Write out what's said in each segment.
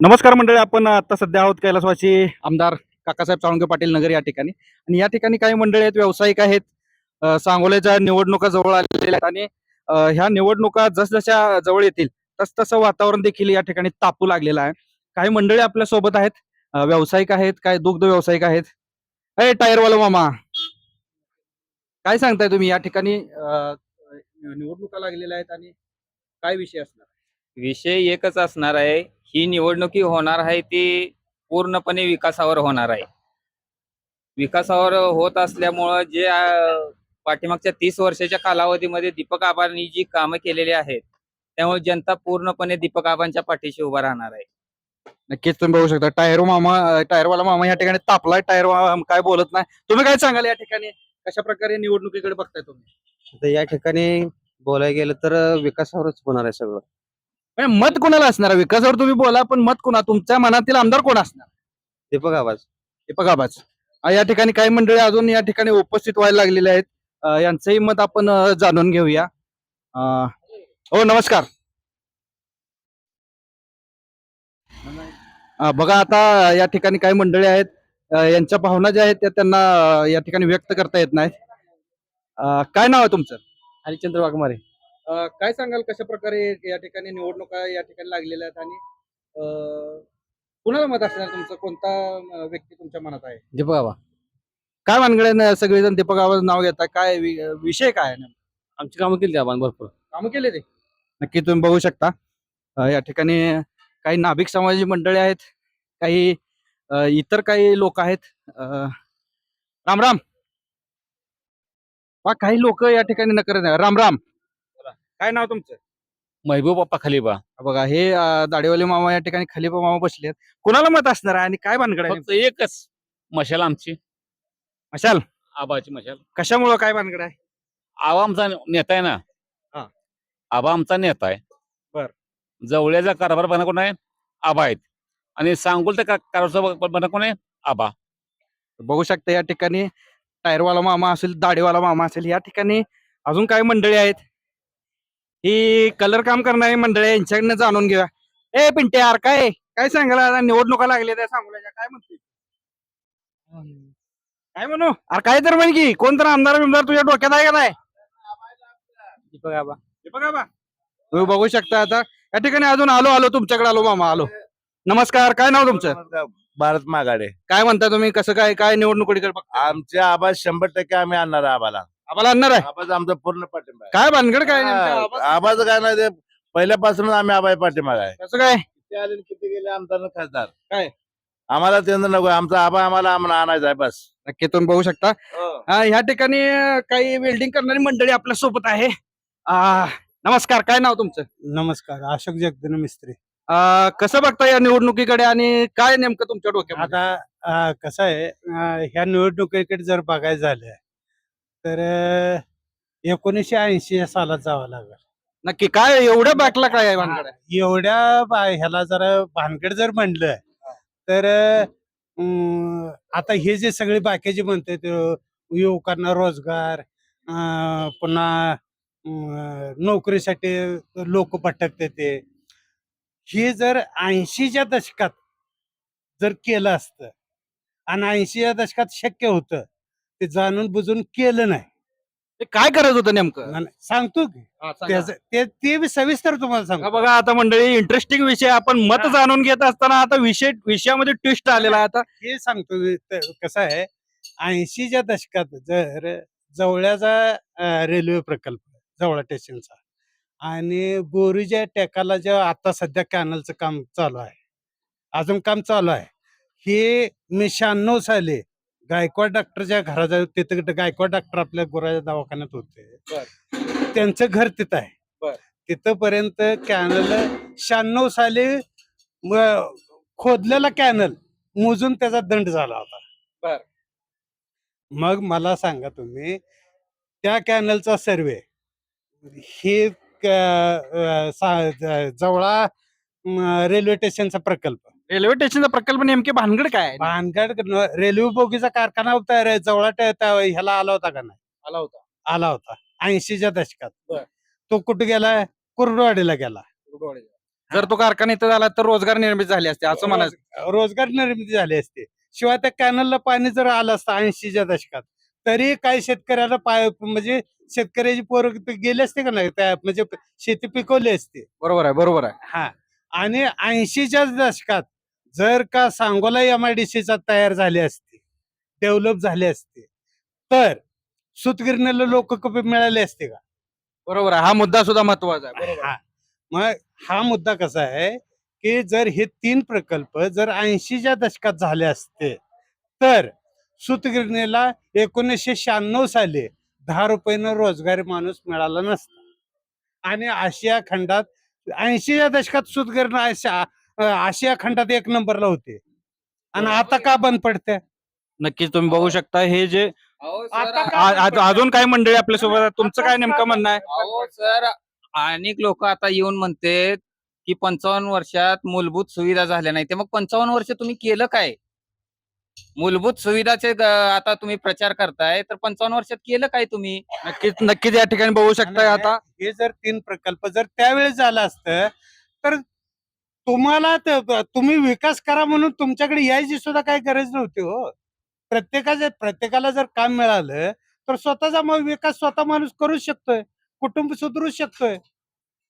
नमस्कार मंडळी आपण आता सध्या आहोत कैलासवासी आमदार काकासाहेब चाळुंके पाटील नगर या ठिकाणी. आणि या ठिकाणी काही मंडळी आहेत व्यावसायिक आहेत सांगोल्याच्या निवडणुका जवळ आलेल्या आहेत आणि ह्या निवडणुका जसजशा जवळ येतील तस तसं वातावरण देखील या ठिकाणी तापू लागलेलं आहे. काही मंडळी आपल्यासोबत आहेत व्यावसायिक आहेत काय दुग्ध व्यावसायिक आहेत. अय टायरवाला मामा. काय सांगताय तुम्ही या ठिकाणी निवडणुका लागलेल्या आहेत आणि काय विषय असणार? विषय एकच असणार आहे. ही निवडणुकी होणार आहे ती पूर्णपणे विकासावर होणार आहे. विकासावर होत असल्यामुळं जे पाठीमागच्या तीस वर्षाच्या कालावधीमध्ये दीपक आबांनी जी कामं केलेली आहेत त्यामुळे जनता पूर्णपणे दीपक आबांच्या पाठीशी उभा राहणार आहे. नक्कीच तुम्ही बघू शकता. टायर मामा टायरवाला मामा या ठिकाणी तापलाय. टायर मामा काय बोलत नाही. तुम्ही काय सांगाल या ठिकाणी? कशा प्रकारे निवडणुकीकडे बघताय तुम्ही? तर या ठिकाणी बोलायला गेलं तर विकासावरच होणार आहे सगळं. म्हणजे मत कोणाला असणार? आहे? विकासावर तुम्ही बोला पण मत कोणा तुमच्या मनातील आमदार कोण असणार? दीपक आवाज दीपक आबाज. अं, या ठिकाणी काही मंडळी अजून या ठिकाणी उपस्थित व्हायला लागलेले आहेत. अं, यांचंही मत आपण अं, जाणून घेऊया. अं, हो नमस्कार. अं, बघा आता या ठिकाणी काही मंडळी आहेत. अं, यांच्या भावना ज्या आहेत त्या त्यांना अं, या ठिकाणी व्यक्त करता येत नाहीत. अं, काय नाव आहे तुमचं? हरिचंद्र वाघमारे. काय सांगाल? कशा प्रकारे या ठिकाणी निवडणुका या ठिकाणी लागलेल्या आहेत आणि अं, कुणाला मत असणार तुमचं? कोणता व्यक्ती तुमच्या मनात आहे? दीपक आबा. काय भानगडे सगळेजण दीपक आवाज नाव घेतात? काय वि- विषय काय आहे आमची कामं केली आबा भरपूर. कामं केले ते? नक्की तुम्ही बघू शकता. अं, या ठिकाणी काही नाभिक समाजाची मंडळी आहेत काही अं, इतर काही लोक आहेत. अं, राम राम. पहा, काही लोक या ठिकाणी नकर राम राम. काय नाव तुमचं? महबूब बाप्पा खलिबा बघा हे अं, दाढीवाले मामा या ठिकाणी खलिफा मामा बसले आहेत कुणाला मत असणार आहे आणि काय भानगड आहे फक्त एकच मशाल आमची. मशाल? आबाची मशाल. कशामुळं काय भानगड आहे? आबा आमचा नेता आहे ना. हा. आबा आमचा नेता आहे. बर. जवळचा कारभार बना कोण आहे? आबा आहेत. आणि सांगोल त्या कारभारचा बना कोण आहे? आबा. बघू शकता या ठिकाणी टायरवाला मामा असेल दाढीवाला मामा असेल या ठिकाणी अजून काही मंडळी आहेत? ही कलर काम करणारी मंडळी आहे, यांच्याकडनं जाणून घेऊया. ए पिंटे यार काय? काय सांगायला आता निवडणुका लागल्या त्या सांगूया काय म्हणते काय म्हणू? अरे काय तर म्हण की कोण तर आमदार बिमदार तुझ्या डोक्यात आहे का नाही? दीपक आबा. बघा बा तुम्ही बघू शकता आता. या ठिकाणी अजून आलो आलो तुमच्याकडे आलो मामा आलो. नमस्कार काय नाव तुमचं? भारत मागाडे काय म्हणता तुम्ही? कसं काय काय निवडणुकीकडे बघता? आमच्या आवाज शंभर टक्के आम्ही आणणार आहे आम्हाला आणणार आहे? आवाज आमचा पूर्ण पाठिंबा आहे. काय भानगड काय नेमकं? हा, आवाज काय नाही ते पहिल्यापासून आम्ही आबाई पाठिंबा आहे. कसं काय? किती आले आणि किती गेले आमदार आणि खासदार? काय? आम्हाला ते नको आमचा आबा आम्हाला आम्हाला आणायचा आहे बस. नक्की तुम्ही बघू शकता. अं, ह्या ठिकाणी अं, काही वेल्डिंग करणारी मंडळी आपल्यासोबत आहे. अं, नमस्कार काय नाव तुमचं? नमस्कार अशोक जगदन मिस्त्री. अं, कसं बघता या निवडणुकीकडे आणि काय नेमकं तुमच्या डोक्यात आता कसं आहे अं, ह्या निवडणुकीकडे जर बघायचं झालं तर एकोणीसशे ऐंशी या सालात जावं लागेल. नक्की काय एवढ्या बॅकला काय आहे भानगड? एवढ्या बा- ह्याला जर भानगड जर म्हणलं तर अं, आता हे जे सगळे बाकीचे म्हणतात अं, युवकांना रोजगार अं, पुन्हा अं, नोकरीसाठी लोक भटकते ते. हे जर ऐंशीच्या दशकात जर केलं असतं आणि ऐंशीच्या दशकात शक्य होतं ते जाणून बुजून केलं नाही. ते काय करायचं होतं नेमकं? सांगतो की. हा, सांगा. त्याचं- ते ते सविस्तर तुम्हाला हा, सांगतो बघा आता मंडळी इंटरेस्टिंग विषय आपण मत. जाणून घेत असताना आता विषय विषयामध्ये ट्विस्ट आलेला आहे आता. हे सांगतो त- कसं आहे ऐंशीच्या दशकात जर जवळचा अं, रेल्वे प्रकल्प जवळ स्टेशनचा आणि बोरीच्या टेकाला जे आता सध्या कॅनलचं काम चालू आहे अजून काम चालू आहे हे मी शहाण्णव साली गायकवाड डॉक्टरच्या घराजवळ तिथं गायकवाड डॉक्टर आपल्या गुराच्या दवाखान्यात होते. त्यांचं घर तिथं आहे. तिथपर्यंत कॅनल शहाण्णव साली खोदलेला कॅनल मोजून त्याचा दंड झाला होता. मग मला सांगा तुम्ही त्या कॅनलचा सर्वे हे जवळा रेल्वे स्टेशनचा प्रकल्प. रेल्वे स्टेशनचा प्रकल्प नेमके भानगड काय? आहे? भानगड रेल्वे बोगीचा कारखाना होता रे, जवळा ह्याला आला होता का नाही? आला होता. आला होता. ऐंशीच्या दशकात. बर. तो कुठे गेला? कुर्डवाडीला गेला. जर तो कारखाना इथं झाला तर रोजगार निर्मित झाले असते असं म्हणायचं. रोज- रोजगार निर्मिती झाली असते. शिवाय त्या कॅनलला पाणी जर आलं असतं ऐंशीच्या दशकात तरी काही शेतकऱ्याला पाय म्हणजे शेतकऱ्याची पोरं गेले असते का नाही? त्या म्हणजे शेती पिकवली असते. बरोबर आहे बरोबर आहे. हा. आणि ऐंशीच्या दशकात जर का सांगोला एम आय डी सीचा तयार झाली असती डेव्हलप झाली असते तर सुतगिरणीला लोक कपे मिळाले असते का? बरोबर आहे. हा मुद्दा सुद्धा महत्त्वाचा आहे. हा. मग हा मुद्दा कसा आहे की जर हे तीन प्रकल्प जर ऐंशीच्या दशकात झाले असते तर सुतगिरणीला एकोणीसशे शहाण्णव साली दहा रुपयानं रोजगारी माणूस मिळाला नसता. आणि आशिया खंडात ऐंशीच्या दशकात सुतगिरण आशिया खंडात एक नंबरला होते. आणि आता का बंद पडते नक्कीच तुम्ही बघू शकता हे जे आता आ- आ- अजून काही मंडळी आपल्यासोबत आहेत. तुमचं काय नेमकं म्हणणं आहे? अहो सर अनेक लोक आता येऊन म्हणते की पंचावन्न वर्षात मूलभूत सुविधा झाल्या नाही. ते मग पंचावन्न वर्ष तुम्ही केलं काय? मूलभूत सुविधाचे ग- आता तुम्ही प्रचार करताय तर पंचावन्न वर्षात केलं काय तुम्ही? नक्कीच नक्कीच या ठिकाणी बघू शकताय आणि आता. हे जर तीन प्रकल्प जर त्यावेळेस झालं असतं तर तुम्हाला तुम्ही विकास करा म्हणून तुमच्याकडे यायची सुद्धा काही गरज नव्हती हो. प्रत्येकाच्या प्रत्येकाला जर काम मिळालं तर स्वतःचा मग विकास स्वतः माणूस करू शकतोय कुटुंब सुधरू शकतोय.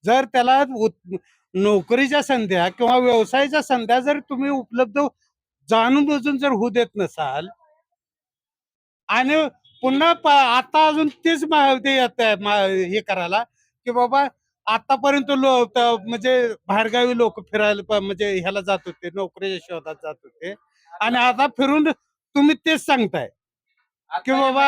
जर त्याला नोकरीच्या संध्या किंवा व्यवसायाच्या संध्या जर तुम्ही उपलब्ध जाणून बुजून जर होऊ देत नसाल आणि पुन्हा आता अजून तेच मा- येत आहे हे करायला की बाबा आतापर्यंत लो त- म्हणजे बाहेरगावी लोक फिरायला म्हणजे ह्याला जात होते नोकरीच्या शोधात जात होते. आणि आता फिरून तुम्ही तेच सांगताय. की बाबा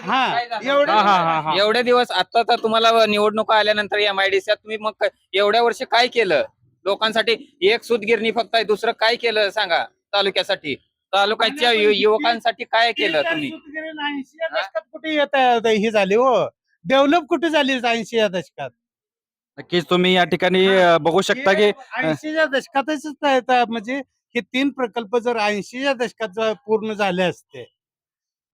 हा एवढं. एवढे दिवस आता तर तुम्हाला निवडणुका आल्यानंतर एमआयडीसीत तुम्ही मग क- एवढ्या वर्ष काय केलं? लोकांसाठी एक सुतगिरणी फक्त आहे दुसरं काय केलं सांगा तालुक्यासाठी? तालुक्याच्या यु- युवकांसाठी काय केलं तुम्ही? ऐंशी दशकात कुठे येत आहे ही झाली हो? डेव्हलप कुठे झाली ऐंशी या दशकात? नक्कीच तुम्ही या ठिकाणी अं, बघू शकता की ऐंशीच्या दशकातच म्हणजे हे तीन प्रकल्प जर ऐंशीच्या दशकात जर पूर्ण झाले असते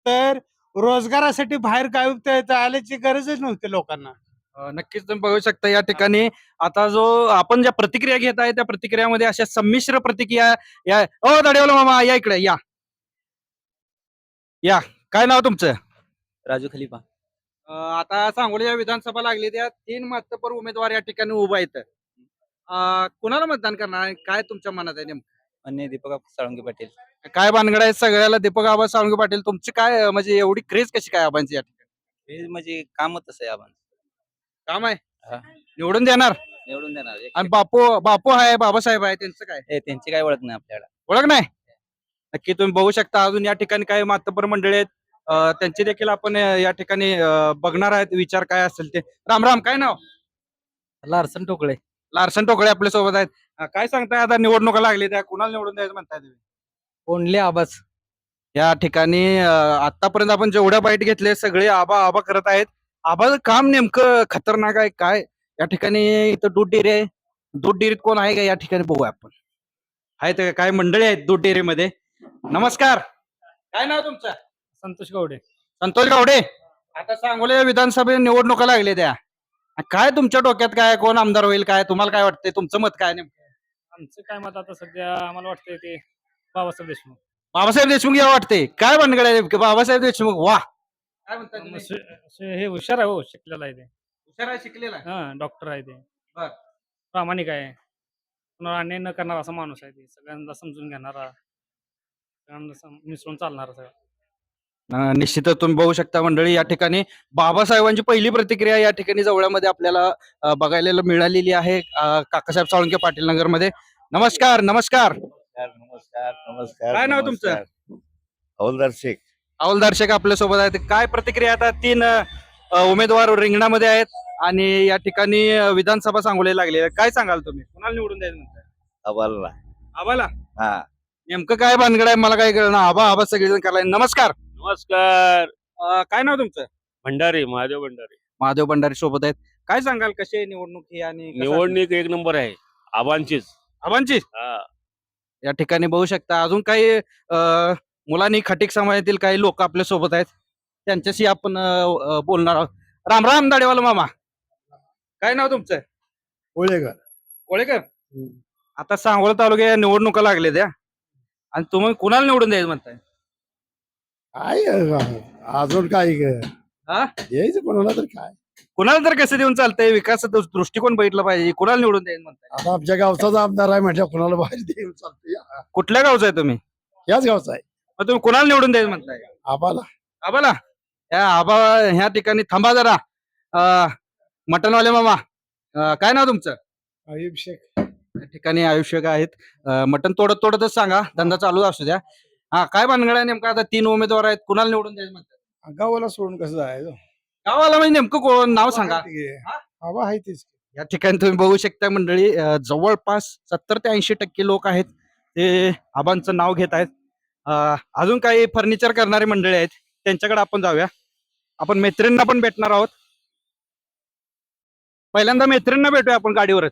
तर रोजगारासाठी बाहेर गावी त- त- आल्याची गरजच नव्हती लोकांना. अं, नक्कीच तुम्ही बघू शकता या ठिकाणी. आता जो आपण ज्या प्रतिक्रिया घेत आहे त्या प्रतिक्रियामध्ये अशा संमिश्र प्रतिक्रिया या ओ दडेवला मामा या इकडे या. या. काय नाव तुमचं? राजू खलिफा. अं, आता सांगोली या विधानसभा लागली त्या तीन महत्वपूर उमेदवार या ठिकाणी उभा आहेत. अं, कुणाला मतदान करणार काय तुमच्या मनात आहे नेमकं? आणि दीपक साळुंके पाटील. काय भानगड आहे सगळ्याला? दीपक आबा साळुंके पाटील तुमची काय अं, म्हणजे एवढी क्रेज कशी काय आबांची या ठिकाणी? हे म्हणजे काम तसं आहे आपण काम आहे? हा. निवडून देणार? निवडून देणार एक- आणि बापू बापू आहे बाबासाहेब आहे त्यांचं काय? हे त्यांची काय ओळख नाही आपल्याला. ओळख नाही? नक्की तुम्ही बघू शकता अजून या ठिकाणी काही मातबर मंडळी आहेत. त्यांची देखील आपण या ठिकाणी बघणार आहेत. विचार काय असेल ते. राम राम काय नाव? लारसन टोकळे. लार्सन टोकळे आपल्यासोबत आहेत. अं, काय सांगताय? आता निवडणुका लागली त्या. कुणाला निवडून द्यायचं म्हणताय तुम्ही? ओनली आबाच या ठिकाणी आतापर्यंत आपण जेवढ्या बाईट घेतले सगळे आबा आबा करत आहेत. आबाचं काम नेमकं खतरनाक आहे काय? या ठिकाणी इथं दूध डेअरी आहे. दूध डेअरीत कोण आहे का? या ठिकाणी बघूया आपण. आहेत का? काय मंडळी आहेत दूध डेअरीमध्ये? नमस्कार. काय नाव तुमचं? संतोष गावडे. संतोष गावडे आता सांगोले विधानसभे निवडणुका लागले त्या. काय तुमच्या डोक्यात काय कोण आमदार होईल काय तुम्हाला काय वाटतंय? तुमचं मत काय नेमकं? आमचं काय मत आता सध्या आम्हाला वाटतंय ते बाबासाहेब देशमुख. बाबासाहेब देशमुख या वाटते काय भानगड आहे नेमकं? बाबासाहेब देशमुख वा. काय तुम्ही? शे- हे हुशार आहे हो शिकलेला आहे ते. हुशार आहे, शिकलेला आहे. हा डॉक्टर आहे ते. बर. प्रामाणिक आहे. कुणाला अन्याय न करणारा असा माणूस आहे ते. सगळ्यांना समजून घेणारा. सगळ्यांना सम- मिसळून चालणारा सगळं. निश्चितच तुम्ही बघू शकता मंडळी या ठिकाणी बाबासाहेबांची पहिली प्रतिक्रिया या ठिकाणी जवळमध्ये आपल्याला बघायला मिळालेली आहे काकासाहेब साळुंके पाटील नगरमध्ये नमस्कार. नमस्कार नमस्कार नमस्कार काय नाव नमस्कार. हवलदार शेख. हवालदार शेख आपल्यासोबत आहेत. काय प्रतिक्रिया आता तीन उमेदवार रिंगणामध्ये आहेत आणि या ठिकाणी विधानसभा सांगोले लागले. काय सांगाल तुम्ही? कुणाला निवडून द्यायचं म्हणताय? आबाला? हा. नेमकं काय भानगड आहे? मला काय कळलं आबा आबा सगळेजण करायला नमस्कार. नमस्कार. अं, काय नाव तुमचं? भंडारी महादेव भंडारी. महादेव भंडारी सोबत आहेत. काय सांगाल कशी आहे निवडणूक ही आणि कसं- निवडणूक एक नंबर आहे. आबांचीच. आबांची हा. या ठिकाणी बघू शकता. अजून काही अं, मुलांनी खटिक समाजातील काही लोक आपल्यासोबत आहेत. त्यांच्याशी आपण अं, अं, बोलणार आहोत. राम राम दाडेवाला मामा. काय नाव तुमचं? कोळेकर. कोळेकर? आता सांगोला तालुक्या निवडणुका लागल्या त्या आणि तुम्ही कुणाला निवडून द्यायचं म्हणताय? काय अजून काय हा? यायचं कोणाला तर काय? कुणाला तर कसं देऊन चालतंय? विकासाचा दृष्टिकोन बघितला पाहिजे. कुणाला निवडून द्यायचं म्हणताय? आता आमच्या गावचाच आमदार आहे म्हटलं कोणाला बाहेर देऊन चालतंय? कुठल्या गावचा आहे तुम्ही? याच गावचा आहे. मग तुम्ही कुणाला निवडून द्यायचं म्हणताय? आम्हाला आबाला? या आबा ह्या ठिकाणी थांबा जरा. अं, मटणवाले मामा. अं, काय नाव तुमचं? अभिषेक या ठिकाणी आयुष्य आहेत. अं, मटण तोडत तोडतच सांगा. धंदा चालू असू द्या. हा काय भानगड आहे नेमका? आता तीन उमेदवार आहेत कुणाला निवडून द्यायचं म्हणतात? गावाला सोडून कसं जायचं? गावाला म्हणजे नेमकं कोण? नाव सांगा. आबा आहे तेच. या ठिकाणी तुम्ही बघू शकता मंडळी अं, जवळपास सत्तर ते ऐंशी टक्के लोक आहेत ते आबांचं नाव घेत आहेत. अं, अजून काही फर्निचर करणारी मंडळी आहेत त्यांच्याकडे आपण जाऊया. आपण मैत्रिणींना पण भेटणार आहोत. पहिल्यांदा मैत्रिणींना भेटूया आपण गाडीवरच.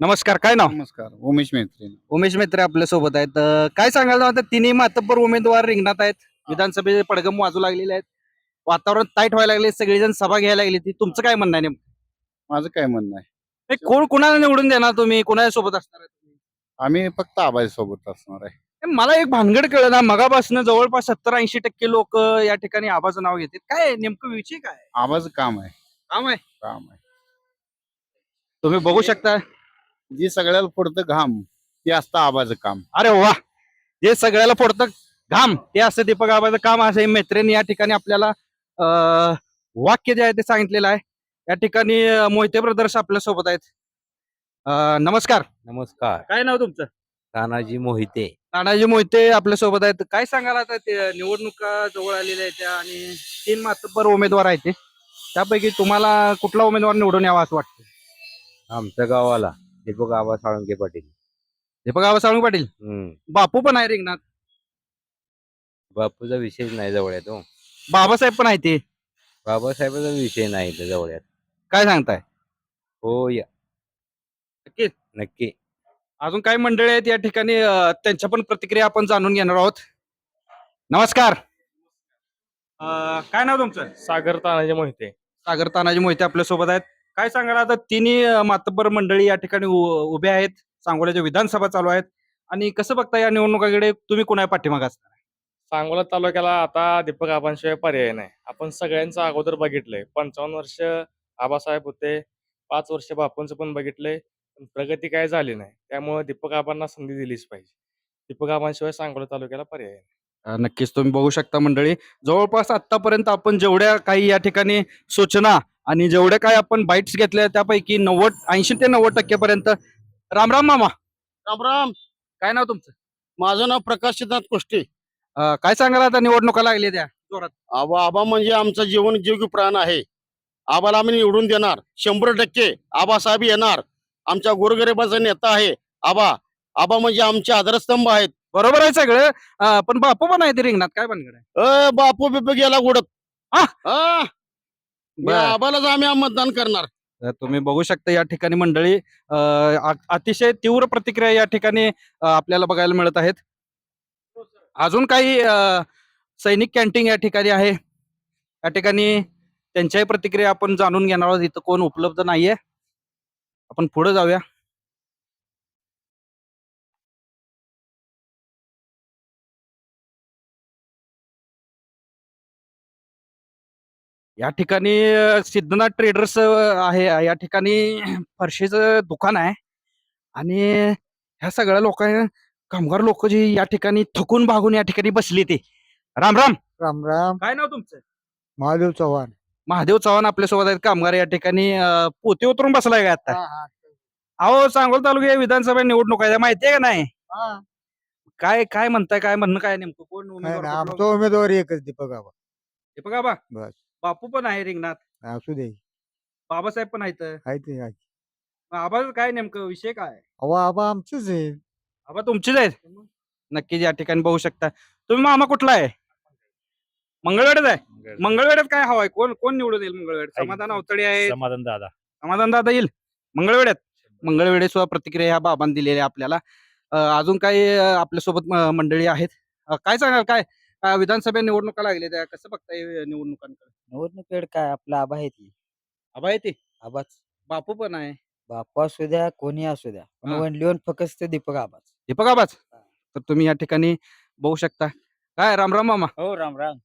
नमस्कार काय नाव? नमस्कार उमेश मैत्री उमेश मित्रे आपल्यासोबत आहेत. अं, काय सांगायला आता तिन्ही मातब्बर उमेदवार रिंगणात आहेत. विधानसभेचे पडगम वाजू लागलेले आहेत. वातावरण ताईट व्हायला लागले सगळेजण सभा घ्यायला लागली. ती तुमचं काय म्हणणं आहे नेमकं? माझं काय म्हणणं आहे? नाही, कोण कुणाला निवडून देणार तुम्ही? कुणाच्या सोबत असणार आहे तुम्ही? आम्ही फक्त आबाई सोबत असणार आहे. नाही, मला एक भानगड कळलं ना मगापासून जवळपास सत्तर ऐंशी टक्के लोक या ठिकाणी आबाचं नाव घेतात. काय आहे? नेमकं विषय काय आहे? आबाचं काम आहे. काम आहे? काम आहे. तुम्ही बघू शकता. जी सगळ्याला पुढतं घाम ते असतं आबाचं काम. अरे वा! जे सगळ्याला फोडतं घाम ते असं दीपक आबाचं काम. असं हे मैत्रिणी या ठिकाणी आपल्याला अं, वाक्य जे आहे ते सांगितलेलं आहे. या ठिकाणी अं, मोहिते ब्रदर्स आपल्यासोबत आहेत. अं, नमस्कार. नमस्कार. काय नाव तुमचं? तानाजी मोहिते. तानाजी मोहिते आपल्यासोबत आहेत. काय सांगाल आता ते निवडणुका जवळ आलेल्या आहेत त्या आणि तीन मातब्बर उमेदवार आहेत ते. त्यापैकी तुम्हाला कुठला उमेदवार निवडून यावा असं वाटतं? आमच्या गावाला. दीपक आबा साळुंके पाटील. दीपक आबा साळुंके पाटील. हम्म. बापू पण आहे रिंगणात. बापूचा विषयच नाही जवळ येतो बाबासाहेब पण आहे ते. बाबासाहेबाचा विषय नाही इथं जवळ येत काय सांगताय? हो या. नक्कीच? नक्की. अजून काही मंडळी आहेत या ठिकाणी अं, त्यांच्या पण प्रतिक्रिया आपण जाणून घेणार आहोत. नमस्कार. अं, काय नाव तुमचं? सागर तानाजी मोहिते. सागर तानाजी मोहिते आपल्यासोबत आहेत. काय सांगाल? आता तिन्ही मातब्बर मंडळी या ठिकाणी उ- उभे आहेत. सांगोल्याच्या विधानसभा चालू आहेत. आणि कसं बघता या निवडणुकाकडे? तुम्ही कोणा पाठीमाग असणार सांगोला तालुक्याला आता दीपक आबांशिवाय पर्याय नाही. आपण सगळ्यांचं अगोदर बघितलंय. पंचावन्न वर्ष आबासाहेब होते. पाच वर्ष बापूंचं पण बघितलंय. पण प्रगती काय झाली नाही. त्यामुळे दीपक आबांना संधी दिलीच पाहिजे. दीपक आबांशिवाय सांगोला तालुक्याला पर्याय नाही. नक्कीच. तुम्ही बघू शकता मंडळी. जवळपास आतापर्यंत आपण जेवढ्या काही या ठिकाणी सूचना आणि जेवढ्या काही आपण बाईट्स घेतल्या त्यापैकी नव्वद ऐंशी ते नव्वद टक्केपर्यंत. राम राम मामा. राम राम. काय नाव तुमचं? माझं नाव प्रकाश सिद्धार्थ कुष्टे. अं, काय सांगाल आता? निवडणुका लागल्या त्या जोरात. आबा आबा म्हणजे आमचं जीवन जीव प्राण आहे. आबाला आम्ही निवडून देणार. शंभर टक्के आबासाहेब येणार. आमच्या गोरगरिबाचा नेता आहे. आबा आबा म्हणजे आमचे आधारस्तंभ आहेत. बरोबर आहे सगळं. अं, पण बापू पण आहे ते रिंगणात. काय बनगड आहे? अ बापू बिपू गेला उडत. बरं. आबालाच आम्ही मतदान करणार. तर तुम्ही बघू शकता या ठिकाणी मंडळी अं, आ- अतिशय तीव्र प्रतिक्रिया या ठिकाणी अं, आपल्याला बघायला मिळत आहेत. अजून काही अं, सैनिक कॅन्टीन या ठिकाणी आहे. या ठिकाणी त्यांच्याही प्रतिक्रिया आपण जाणून घेणार आहोत. इथं कोण उपलब्ध नाहीये. आपण पुढे जाऊया. या ठिकाणी सिद्धनाथ ट्रेडर्स आहे. या ठिकाणी फरशीचं दुकान आहे. आणि ह्या सगळ्या लोकांना कामगार लोक जी या ठिकाणी थकून भागून या ठिकाणी बसली ते. राम राम. राम राम. काय नाव तुमचं? महादेव चव्हाण. महादेव चव्हाण आपल्यासोबत आहेत. कामगार या ठिकाणी अं, पोते उतरून बसलाय का आता? अहो सांगोल तालुक्या विधानसभा निवडणूक आहे. माहितीये का नाही? काय काय म्हणताय? काय म्हणणं? काय नेमकं? कोण उमेदवार कुठला? आमचा उमेदवार एकच दीपक आबा. हे बघा बा बस. बापू पण आहे रिंगणात. असू दे. बाबासाहेब पण आहेत. आहे ते आहे. काय नेमकं? विषय काय? अहो आबा आमचंच आहे आबा तुमचीच आहेत? नक्कीच या ठिकाणी बघू शकता. तुम्ही मामा कुठला आहे? मंगळवेढच आहे. मंगळवेढ्यात काय हवाय आहे? कोण कोण निवडून येईल मंगळवेढ? समाधान अवतडे आहे समाधान दादा. समाधान दादा येईल. मंगळवेढ्यात. मंगळवेढे सुद्धा प्रतिक्रिया ह्या बाबांनी दिलेल्या आहे आपल्याला. अं, अजून काही अं, आपल्यासोबत म- मंडळी आहेत? अं, काय सांगाल? काय? विधानसभा निवडणुका लागल्या त्या. कसं बघताय निवडणुकांकडे? निवडणुकीकडे काय आपला आबा आहे ती. आबा येते आबाच बापू पण आहे. बापू असू द्या कोणी असू द्या. पण हा. वनली वन फक्त दीपक आबाच दीपक आबाच तर तुम्ही या ठिकाणी बघू शकता. काय राम राम मामा? हो राम राम.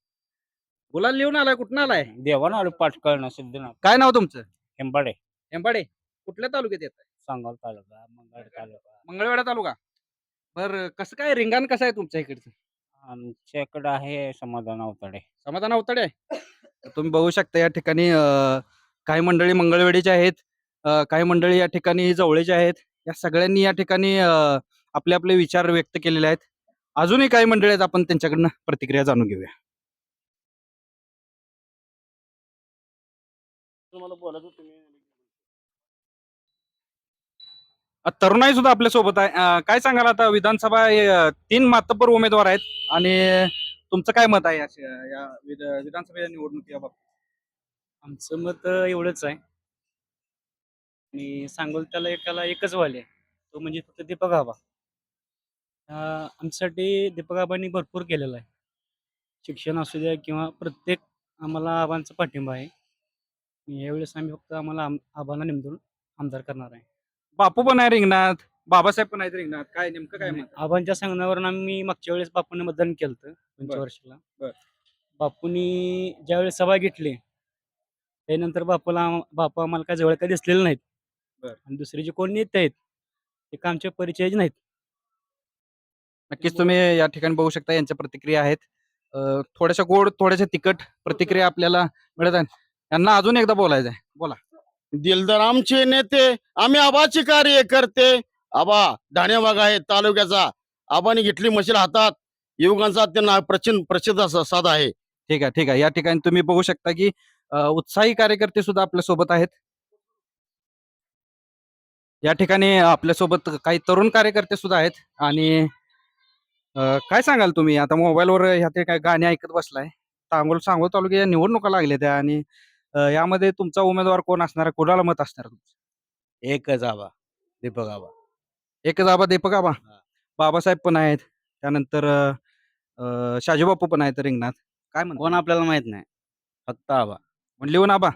गुलाल लिहून आलाय कुठून आलाय? देवान आलो पाटकळणं सिद्धनाथ काय नाव तुमचं? हेंबाडे. एंबाडे कुठल्या तालुक्यात येत आहे सांगोल तालुका मंगळ तालुका. मंगळवेढा तालुका. बर कसं काय रिंगण कसं आहे तुमच्या इकडचं? आमच्याकडे आहे समाधान अवताडे. समाधान अवतडे? तुम्ही बघू शकता या ठिकाणी अं, काही मंडळी मंगळवेडीचे आहेत अं, काही मंडळी या ठिकाणी जवळचे आहेत. या सगळ्यांनी या ठिकाणी अं, आपले आपले विचार व्यक्त केलेले आहेत. अजूनही काही मंडळी आहेत आपण त्यांच्याकडनं प्रतिक्रिया जाणून घेऊया. तुम्हाला बोलायचं तुम्ही तरुणाई सुद्धा आपल्यासोबत आहे. काय सांगाल आता? विधानसभा तीन मातब्बर उमेदवार आहेत आणि तुमचं काय मत आहे या या विध- विधानसभेच्या निवडणुकीबाबत आमचं मत एवढंच आहे. आणि सांगोल त्याला एकाला एकच वाले तो म्हणजे फक्त दीपक आबा. अं, आमच्यासाठी दीपक आबांनी भरपूर केलेलं आहे. शिक्षण असू द्या किंवा प्रत्येक आम्हाला आबांचा पाठिंबा आहे. आणि यावेळेस आम्ही फक्त आम्हाला आम- आबांना निवडून आमदार करणार आहे. बापू पण आहे रिंगणात बाबासाहेब पण आहेत रिंगणात. काय नेमकं काय मत आबांच्या सांगण्यावरून आम्ही मागच्या वेळेस बापूने मतदान केलं होतं बर, वर्षाला. बापूंनी ज्यावेळेस सभा घेतली त्यानंतर बापूला बापू आम्हाला काय जवळ काय दिसलेले नाहीत. बर. आणि दुसरे जे कोण नेते आहेत ते का आमच्या परिचयाचे नाहीत. नक्कीच तुम्ही या ठिकाणी बघू शकता यांच्या प्रतिक्रिया आहेत. अ, थोड्याशा गोड थोड्याशा तिखट प्रतिक्रिया आपल्याला मिळत आहेत. यांना अजून एकदा बोलायचं आहे बोला. दिलदार आमचे नेते आम्ही आबाचे कार्य करते. आबा धाणेबाग आहे तालुक्याचा. आबाने घेतली मशील हातात. युवकांचा त्यांना प्रचंड प्रसिद्ध असा साध आहे. ठीक आहे ठीक आहे. या ठिकाणी तुम्ही बघू शकता की अ, उत्साही कार्यकर्ते सुद्धा आपल्यासोबत आहेत. या ठिकाणी आपल्यासोबत काही तरुण कार्यकर्ते सुद्धा आहेत. आणि अ, काय सांगाल तुम्ही? आता मोबाईलवर ह्या ते काय गाणी ऐकत बसलाय. सांगोल सांगोल तालुक्याच्या निवडणुका लागल्या त्या आणि अ, यामध्ये तुमचा उमेदवार कोण असणार? आहे? कोणाला मत असणार आहे तुमचं? एकच आबा दीपक आबा. एकच आबा दीपक आबा? बाबासाहेब पण आहेत. त्यानंतर अ, अ, शाजीबापू पण आहेत रिंगणात. काय म्हणता? कोण आपल्याला माहीत नाही. फक्त आबा. म्हणले लिहून आबा?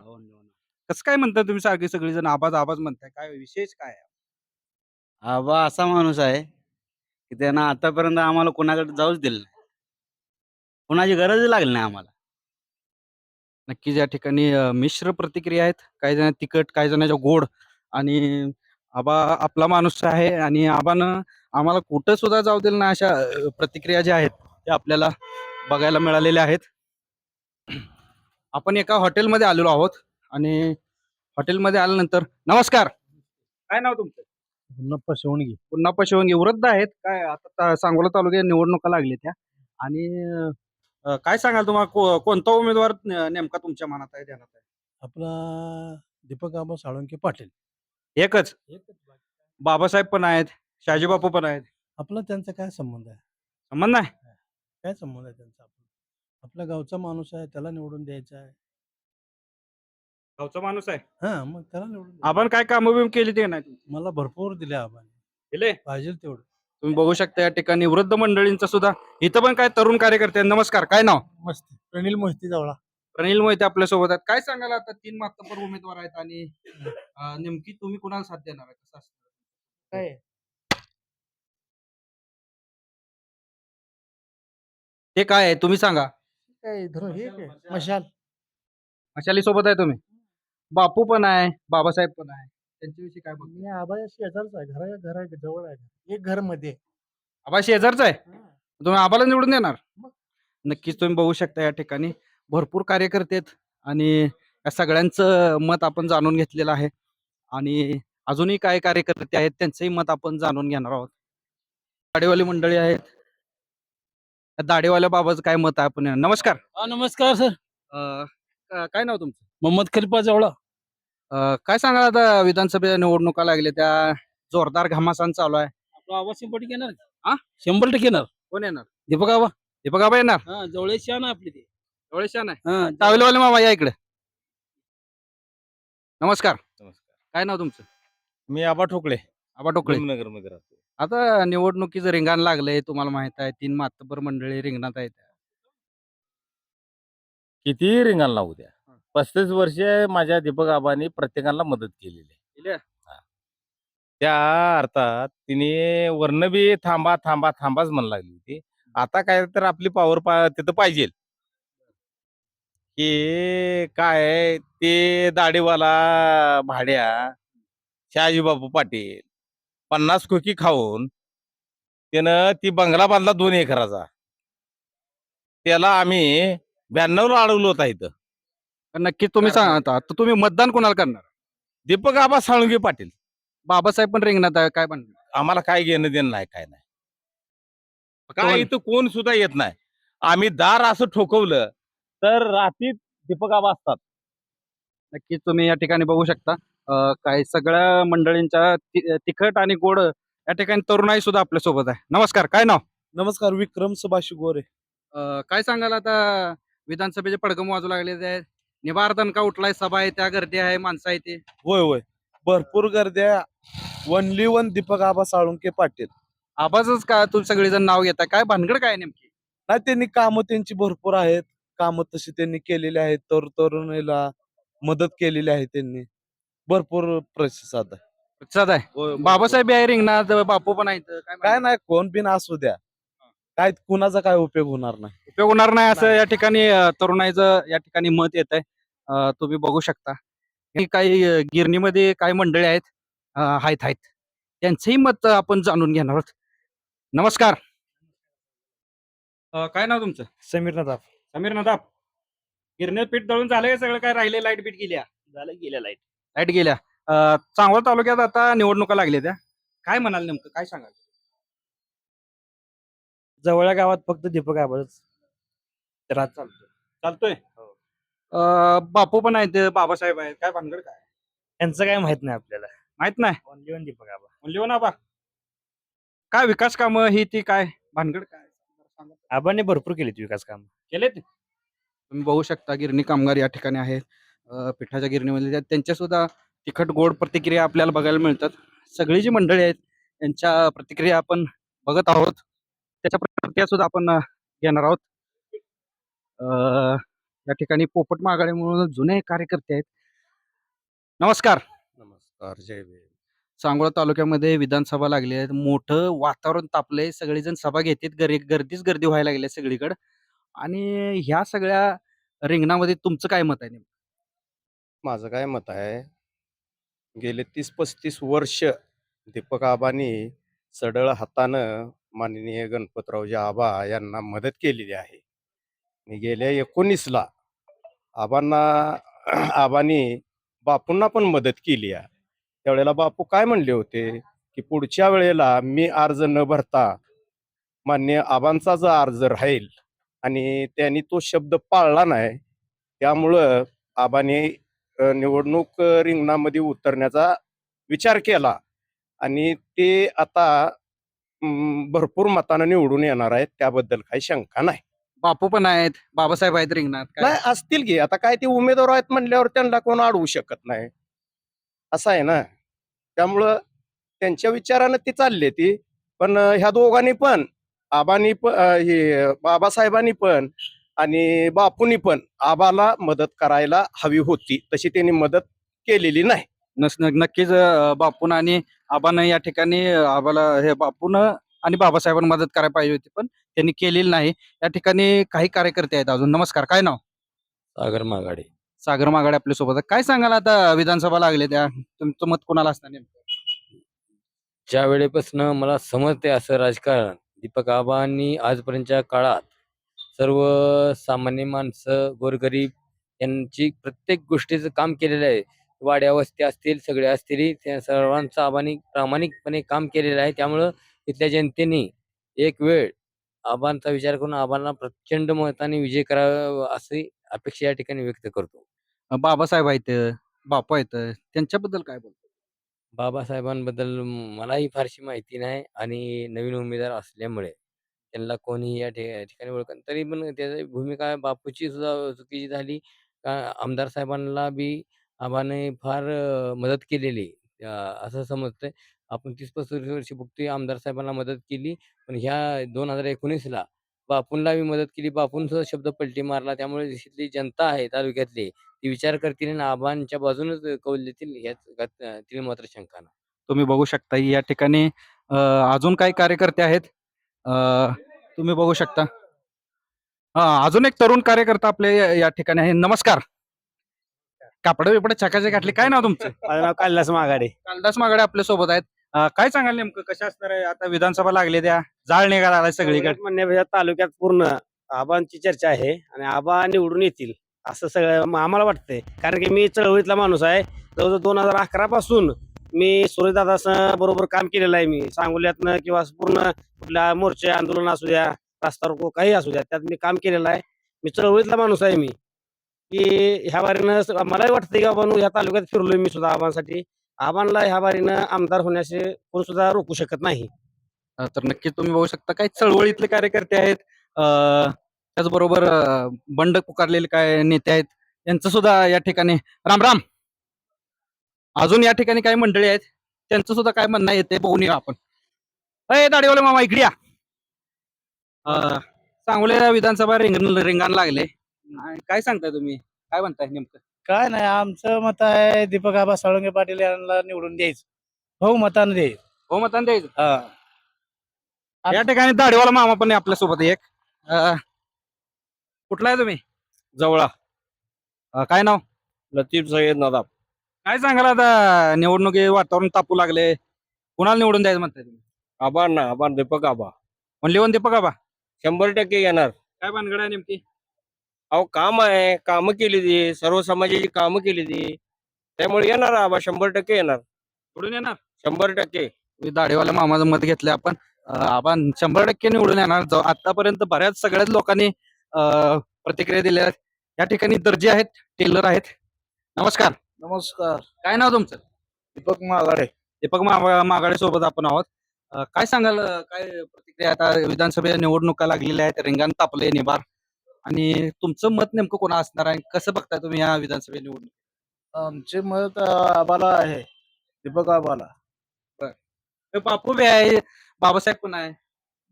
कसं काय म्हणताय तुम्ही सारखी सगळी जण आवाज आवाज म्हणताय. काय विशेष काय आहे? आबा असा माणूस आहे की त्यानं आतापर्यंत आम्हाला कोणाकडे जाऊच दिलं नाही. कोणाची गरज लागली नाही आम्हाला. नक्कीच या ठिकाणी अ, मिश्र प्रतिक्रिया आहेत. काही जण तिखट काही जणांच्या गोड आणि आबा आपला माणूस आहे आणि आबानं आम्हाला कुठं सुद्धा जाऊ दिलं ना अशा अ, प्रतिक्रिया ज्या आहेत त्या आपल्याला बघायला मिळालेल्या आहेत. आपण एका हॉटेलमध्ये आलेलो आहोत आणि हॉटेलमध्ये आल्यानंतर नमस्कार! काय नाव तुमचं? पुन्हा शिवणगी पुन्हा पशुवंगी वृद्ध आहेत. काय आता ता- सांगोला तालुक्यात निवडणुका लागल्या त्या आणि अ, काय सांगाल तुम्हाला? को- कोणता उमेदवार न- नेमका तुमच्या मनात आहे ध्यानात आहे? आपला दीपक आबा साळुंके पाटील. एकच? बाबासाहेब पण आहेत शाजीबापू पण आहेत. आपला त्यांचा काय संबंध आहे? संबंध नाही? काय संबंध आहे त्यांचा आपला? आपला गावचा माणूस आहे त्याला निवडून द्यायचा आहे. गावचा माणूस आहे? हा मग त्याला निवडून द्यायचं. आपण काय कामं बिम केली ते नाही मला भरपूर दिले आबाने. दिले? पाहिजे तेवढं. तुम्ही बघू शकता या ठिकाणी वृद्ध मंडळींचा सुद्धा. इथं पण काय तरुण कार्यकर्ते आहेत. नमस्कार काय नाव? मस्त. प्रणील मोहिती जवळा. अनिल मोहिते आपल्यासोबत आहेत. काय सांगाल आता? तीन मातबर उमेदवार आहेत आणि अ, नेमकी तुम्ही कुणाला साथ देणार आहे? कसं असणार? काय? ते काय आहे? तुम्ही सांगा. काय धरून हे काय? मशाल. मशाली सोबत आहे तुम्ही? बापू पण आहे. बाबासाहेब पण आहे. त्यांच्याविषयी काय बोल मी आबा शेजारचा आहे घरा घरा जवळ आहे एक घरमध्ये आबा शेजारचा आहे? तुम्ही आबाला निवडून देणार? नक्कीच तुम्ही बघू शकता या ठिकाणी. भरपूर कार्यकर्ते आहेत आणि या सगळ्यांचं मत आपण जाणून घेतलेलं आहे. आणि अजूनही काही कार्यकर्ते आहेत त्यांचंही मत आपण जाणून घेणार आहोत. दाढीवाली मंडळी आहेत. त्या दाढीवाल्या बाबाचं काय मत आहे आपण नमस्कार. नमस्कार सर. अं, का- काय नाव तुमचं? मोहम्मद खलिफा जवळा. अं, काय सांगा आता विधानसभेच्या निवडणुका लागल्या त्या? जोरदार घमासान चालू आहे. आपला आवाज शंभर टक्के येणार हा? शंभर टक्के येणार. कोण येणार? दीपक आबा? दीपक आबा येणार? हा जवळ शान आपली ते. एवढे छान आहे. हा टावेलवाले मामा या इकडे. नमस्कार. नमस्कार. काय नाव तुमचं? मी आबा ठोकळे आबा टोकळे नगरमध्ये राहतो. आता निवडणुकीचं रिंगण लागलंय तुम्हाला माहीत आहे. तीन मातबर मंडळी रिंगणात आहेत. कितीही रिंगाण लावू द्या. पस्तीस वर्षे माझ्या दीपक आबांनी प्रत्येकाला मदत केलेली आहे. केल्या त्या अर्थात तिने वर्ण बी थांबा थांबा थांबाच म्हणू लागली होती. आता काय तर आपली पॉवर पा तिथं पाहिजे. की काय ते दाढीवाला भाड्या शहाजीबाबू पाटील पन्नास खोकी खाऊन त्यानं ती बंगला बांधला दोन एकराचा. त्याला आम्ही ब्याण्णवला अडवलं होता इथं. नक्कीच तुम्ही सांगा आता तर तुम्ही मतदान कोणाला करणार? दीपक आबा साळुंगे पाटील. बाबासाहेब पण रिंगणात आहे. काय म्हणणार आम्हाला काय घेणं देणं नाही काय नाही. काय इथं कोण सुद्धा येत नाही. आम्ही दार असं ठोकवलं तर रात्रीत दीपक आबा असतात. नक्कीच तुम्ही या ठिकाणी बघू शकता. अं, काय सगळ्या मंडळींच्या ति- तिखट आणि गोड या ठिकाणी तरुणाई सुद्धा आपल्यासोबत आहे. नमस्कार काय नाव? नमस्कार विक्रम सुभाष गोरे. अं, काय सांगाल आता? विधानसभेचे पडगम वाजू लागले ते निवार दणका उठलाय सभा आहे त्या गर्दी आहे माणसं आहे ते. होय होय. भरपूर गर्द्या वनली वन दीपक आबा साळुंके पाटील. आवाजच का तू सगळेजण नाव घेता काय भानगड काय नेमकी? नाही त्यांनी कामं त्यांची भरपूर आहेत. कामं तशी त्यांनी केलेली आहेत. तर तरुणीला मदत केलेली आहे त्यांनी. भरपूर प्रतिसाद आहे. आहे. बाबासाहेब आहे रिंगणात बापू पण आहेत. काय? नाही कोण बिन असू द्या. काय कुणाचा काय उपयोग होणार नाही? उपयोग होणार नाही असं या ठिकाणी अं, तरुणाईचं या ठिकाणी मत येत आहे तुम्ही बघू शकता. काही अं, गिरणीमध्ये काही मंडळी आहेत अं, आहेत आहेत त्यांचंही मत आपण जाणून घेणार आहोत. नमस्कार. अं, काय नाव तुमचं? समीर नदाफ. समीर नदाब गिरणीत पीठ दळून झालं का सगळं? काय राहिले? लाइट बीट गेल्या? झालं गेल्या लाइट. लाइट गेल्या. अं, चांगवड तालुक्यात आता निवडणुका लागल्या त्या. काय म्हणाल नेमकं? काय सांगाल? जवळच्या गावात फक्त दीपक आबाच रात चालतो चालतोय. अं, बापू पण आहेत बाबासाहेब आहेत. काय भानगड काय? यांचं काय माहीत नाही आपल्याला. माहीत नाही? ओनली वन दीपक आबा म्हणले ना बा. काय विकास कामं ही ती काय? भानगड काय? आबाने भरपूर केलीत विकास काम. केले ते तुम्ही बघू शकता गिरणी कामगार या ठिकाणी आहेत. अं, पिठाच्या गिरणीमध्ये त्या- त्यांच्या सुद्धा तिखट गोड प्रतिक्रिया आपल्याला बघायला मिळतात. सगळी जी मंडळी आहेत त्यांच्या प्रतिक्रिया आपण बघत आहोत. त्याच्या प्रतिक्रिया सुद्धा आपण घेणार आहोत. या ठिकाणी पोपट मागाडे म्हणून जुने कार्यकर्ते आहेत. नमस्कार. नमस्कार जय भीम. सांगोला तालुक्यामध्ये विधानसभा लागली आहे. मोठं वातावरण तापलंय. सगळेजण सभा घेतात. गर्दी गर्दीच गर्दी व्हायला लागली आहे सगळीकडे. आणि ह्या सगळ्या रिंगणामध्ये तुमचं काय मत आहे नेमकं? माझं काय मत आहे गेले तीस पस्तीस वर्ष दीपक आबांनी सडळ हातानं माननीय गणपतरावजी आबा यांना मदत केलेली आहे. मी गेल्या एकोणीसला आबांना आबांनी बापूंना पण मदत केली आहे. त्यावेळेला बापू काय म्हणले होते? की पुढच्या वेळेला मी अर्ज न भरता मान्य आबांचा जो अर्ज राहील आणि त्यांनी तो शब्द पाळला नाही त्यामुळं आबाने निवडणूक रिंगणामध्ये उतरण्याचा विचार केला आणि ते आता भरपूर मतानं निवडून येणार आहेत त्याबद्दल काही शंका नाही. बापू पण आहेत बाबासाहेब आहेत रिंगणात काय? नाही असतील की. आता काय ते उमेदवार आहेत म्हणल्यावर त्यांना कोण अडवू शकत नाही. असं आहे ना. त्यामुळं त्यांच्या विचारानं ती चालली ती. पण अ, ह्या दोघांनी पण आबानी पण अ, हे बाबासाहेबांनी पण आणि बापूंनी पण आबाला मदत करायला हवी होती. तशी त्यांनी मदत केलेली नाही. नस न- नक्कीच अं, बापून आणि आबानं या ठिकाणी आबाला हे बापून आणि बाबासाहेबांना मदत करायला पाहिजे होती पण त्यांनी केलेली नाही. या ठिकाणी काही कार्यकर्ते आहेत अजून. नमस्कार. काय नाव? सागर मागाडे सागर मागाडे आपल्यासोबत. काय सांगाल आता? विधानसभा लागले त्या. तुमचं मत कोणाला असणार नेमकं? ज्या वेळेपासून मला समजते असं राजकारण दीपक आबांनी आजपर्यंतच्या काळात सर्व सामान्य माणसं गोरगरीब यांची प्रत्येक गोष्टीचं काम केलेलं आहे. वाड्या वस्ती असतील सगळे असतील त्या सर्वांचं आबांनी प्रामाणिकपणे काम केलेलं आहे. त्यामुळं इथल्या जनतेने एक वेळ आबांचा विचार करून आबांना प्रचंड मताने विजय करावा अशी अपेक्षा या ठिकाणी व्यक्त करतो. बाबासाहेब आहेत बापू आहेत त्यांच्याबद्दल काय बोल बाबासाहेबांबद्दल मलाही फारशी माहिती नाही आणि नवीन उमेदवार असल्यामुळे त्यांना कोणी या ठिकाणी ओळख तरी पण त्याची भूमिका बापूची सुद्धा चुकीची झाली. का आमदार साहेबांना बी आबाने फार अ, मदत केलेली अ, असं समजतंय. आपण तीस पस्तीस वर्षी बघतोय आमदार साहेबांना मदत केली. पण ह्या दोन हजार एकोणीसला बापूंना मी मदत केली. बापून शब्द पलटी मारला. त्यामुळे तिथली जनता आहे तालुक्यातली ती विचार करतील आणि आबांच्या बाजूनच कौल देतील ह्यात मात्र शंका नाही तुम्ही बघू शकता या ठिकाणी अ, अजून काही कार्यकर्ते आहेत. अ, तुम्ही बघू शकता. हा अजून एक तरुण कार्यकर्ता आपले या ठिकाणी आहे. नमस्कार. कापड बिपड चकाचे घातले काय नाव तुमचं? माझं नाव कालिदास मागाडे कालदास मागडे आपल्यासोबत आहेत. अ, काय सांगाल नेमकं? कशा असणार आहे? आता विधानसभा लागली त्या जाळ निघाला आलाय सगळीकडे. म्हणण्यापेक्षा तालुक्यात पूर्ण आबांची चर्चा आहे आणि आबा निवडून येतील असं सगळं म- आम्हाला वाटतंय. कारण की मी चळवळीतला माणूस आहे. जवळजवळ दोन हजार अकरा पासून मी सूर्यदादा बरोबर काम केलेलं आहे मी. सांगोल्यातनं किंवा पूर्ण कुठल्या मोर्चे आंदोलन असू द्या रस्ता रोको काही असू द्या त्यात मी काम केलेलं आहे. मी चळवळीतला माणूस आहे मी. की ह्या बारीनं मलाही वाटतं की बाबा ह्या तालुक्यात फिरलोय मी सुद्धा आव्हानसाठी आव्हानला ह्या बारीनं आमदार होण्याचे कोण सुद्धा रोखू शकत नाही. अ, तर नक्कीच तुम्ही बघू शकता काही चळवळीतले कार्यकर्ते आहेत. अ, त्याचबरोबर अ, बंड पुकारलेले काय नेते आहेत यांचं सुद्धा या ठिकाणी राम राम! अजून या ठिकाणी काही मंडळी आहेत त्यांचं सुद्धा काय म्हणणं येते बघून येऊ आपण. अय दाढीवाले मामा इकडे या! अ, विधानसभा रिंगण रिंगाण लागले. आणि काय सांगताय तुम्ही? काय म्हणताय नेमकं? काय नाही आमचं मत आहे दीपक आबा साळुंगे पाटील यांना निवडून द्यायचं. भाऊ मतानं द्यायचं हो मतदान द्यायचं? हा. या ठिकाणी दाढीवाला मामा पण आहे आपल्यासोबत एक. अ, कुठला आहे तुम्ही? जवळा. अ, काय नाव? लतीफ सय्यद नदाब. काय सांगाल आता? निवडणुकी वातावरण तापू लागले. कुणाला निवडून द्यायचं म्हणताय तुम्ही? आबांना आबा दीपक आबा. म्हणले वन दीपक आबा. शंभर टक्के येणार. काय भानगड आहे नेमकी? अहो काम आहे कामं केली ती सर्व समाजाची कामं केली ती. त्यामुळे येणार आबा शंभर टक्के येणार. निवडून येणार? शंभर टक्के. मी दाढीवाल्या मामाचं मत घेतलंय आपण. अ, आबा शंभर टक्के निवडून येणार. जो आतापर्यंत बऱ्याच सगळ्याच लोकांनी अ, प्रतिक्रिया दिल्या आहेत. या ठिकाणी दर्जी आहेत टेलर आहेत. नमस्कार. नमस्कार. काय नाव तुमचं? दीपक मागाडे दीपक मागाडे सोबत आपण आहोत. अ, काय सांगाल अ, काय प्रतिक्रिया? आता विधानसभेच्या निवडणुका लागलेल्या आहेत. रिंगण तापले निभार आणि तुमचं मत नेमकं कोणा असणार आहे? कसं बघताय तुम्ही या विधानसभा निवडणूक आमचे मत आबाला आहे. दीपक आबाला. बापू बी आहे. बाबासाहेब पण आहे.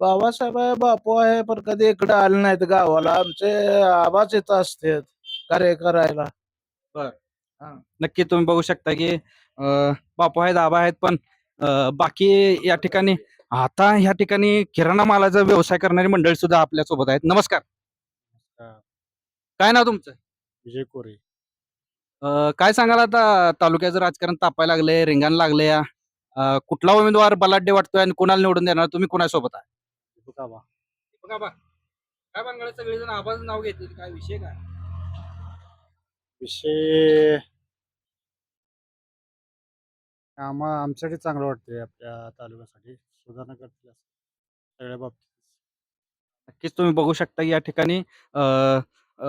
बाबासाहेब आहे बापू आहे पण कधी इकडे आले नाहीत गावाला. आमचे आबाच येत असतात कार्य करायला नक्की तुम्ही बघू शकता की अं, बापू आहेत आबा आहेत पण अं, बाकी या ठिकाणी आता ह्या ठिकाणी किराणा मालाचा व्यवसाय करणारी मंडळी सुद्धा आपल्यासोबत आहेत. नमस्कार. काय नाव तुमचं? विजय कोरे. अं, काय सांगाल आता तालुक्याचं राजकारण तापायला लागले रिंगण लागले कुठला उमेदवार बलाढ्य वाटतोय आणि कोणाला निवडून देणार? तुम्ही कोणासोबत आहे आबा. दीपक आबा. काय सगळेजण आबाचं नाव घेतील. काय विषय काय? विषय आम्हा आमच्यासाठी चांगलं वाटतंय आपल्या तालुक्यासाठी. सुधारणा करतील असं. सगळ्या बाबतीत. नक्कीच तुम्ही बघू शकता या ठिकाणी अ, अ,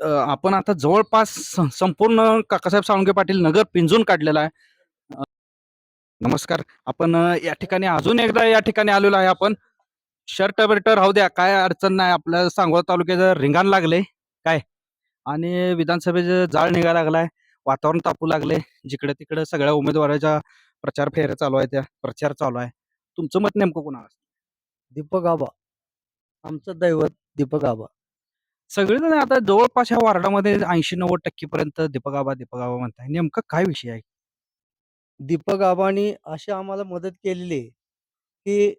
अ, आपण आता जवळपास संपूर्ण काकासाहेब साळुंके पाटील नगर पिंजून काढलेला आहे. अ, नमस्कार. आपण अ, या ठिकाणी अजून एकदा या ठिकाणी आलेलो आहे आपण. शर्ट बेटर राहू द्या काय अडचण नाही. आपल्या सांगोला तालुक्याचं रिंगाण लागले काय? आणि विधानसभेचं जाळ निघायला लागलाय वातावरण तापू लागले जिकडे तिकडे सगळ्या उमेदवाराच्या प्रचार फेऱ्या चालू आहे त्या प्रचार चालू आहे. तुमचं मत नेमकं कोणाला दीपक आबा. आमचं दैवत दीपक आबा. सगळेजण आता जवळपास ह्या वार्डामध्ये ऐंशी नव्वद टक्केपर्यंत दीपक आबा दीपक आबा म्हणताय. नेमकं काय विषय आहे? दीपक आबांनी अशी आम्हाला मदत केलेली आहे की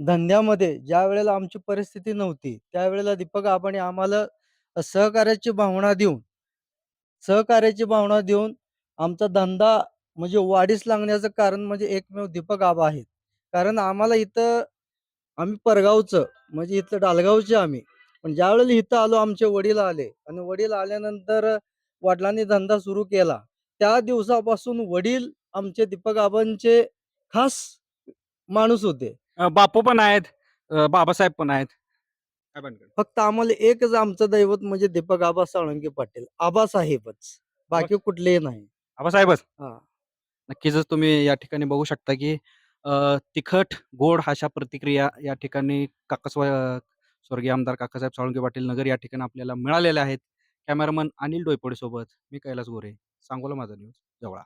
धंद्यामध्ये ज्या वेळेला आमची परिस्थिती नव्हती त्यावेळेला दीपक आबांनी आम्हाला सहकार्याची भावना देऊन सहकार्याची भावना देऊन आमचा धंदा म्हणजे वाढीस लागण्याचं कारण म्हणजे एकमेव दीपक आबा आहेत. कारण आम्हाला इथं आम्ही परगावचं म्हणजे इथलं डालगावचे आम्ही. पण ज्या वेळेला इथं आलो आमचे वडील आले आणि वडील आल्यानंतर वडिलांनी धंदा सुरू केला. त्या दिवसापासून वडील आमचे दीपक आबांचे खास माणूस होते. बापू पण आहेत बाबासाहेब पण आहेत? फक्त आम्हाला एकच आमचं दैवत म्हणजे दीपक आबा साळुंके पाटील. आबासाहेबच. बाकी कुठलेही नाही. आबासाहेबच? हा. नक्कीच तुम्ही या ठिकाणी बघू शकता की तिखट गोड अशा प्रतिक्रिया या ठिकाणी काकास्व स्वर्गीय आमदार काकासाहेब साळुंके पाटील नगर या ठिकाणी आपल्याला मिळालेल्या आहेत. कॅमेरामन अनिल डोयपोडे सोबत मी कैलास गोरे. सांगोला माझा न्यूज जवळा.